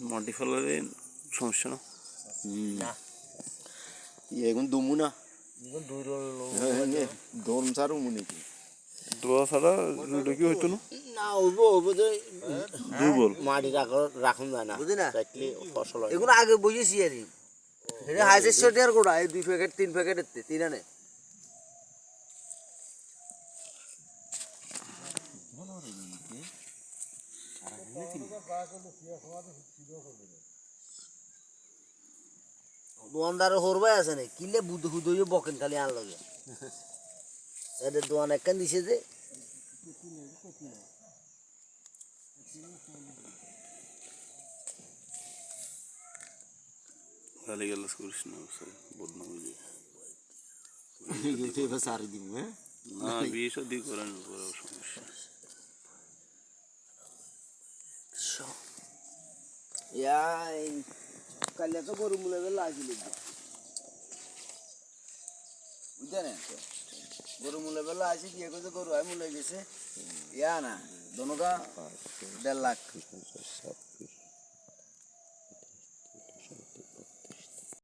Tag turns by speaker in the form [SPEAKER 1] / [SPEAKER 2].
[SPEAKER 1] মাটি সমস্যা না।
[SPEAKER 2] এখন দুমু না।
[SPEAKER 3] এখন দুই রোল
[SPEAKER 2] দম সারু মনে কি?
[SPEAKER 1] দোয়া ছাড়া রুইটা কি হইতো না?
[SPEAKER 3] না হইব হইব যে
[SPEAKER 1] দুর্বল
[SPEAKER 3] মাটি রাখ- রাখুন যায় না।
[SPEAKER 4] বুঝলি না?
[SPEAKER 3] ফসল হয়।
[SPEAKER 4] এগুলো আগে বুঝেছি আর টাকার গোড়া এই দুই প্যাকেট তিন প্যাকেট তিন আনে। দোয়ানদারের হরবাই আছে না কিনলে বুদ্ধ হুদ বকেন খালি আন লাগে। এদের দোয়ান একখান দিছে যে।
[SPEAKER 1] গালি গালাজ করিস না বদনাম হয়ে
[SPEAKER 2] এবার সারি দিব হ্যাঁ?
[SPEAKER 1] না বিয়ে শাদি করেন পরে সমস্যা
[SPEAKER 4] ইয়া কালিয়া তো গরু মূলে বেলা আসিল বুঝছেন গরু মূলে বেলা আছে কি গরু হয় মূলে গেছে ইয়া না দোনোটা দেড় লাখ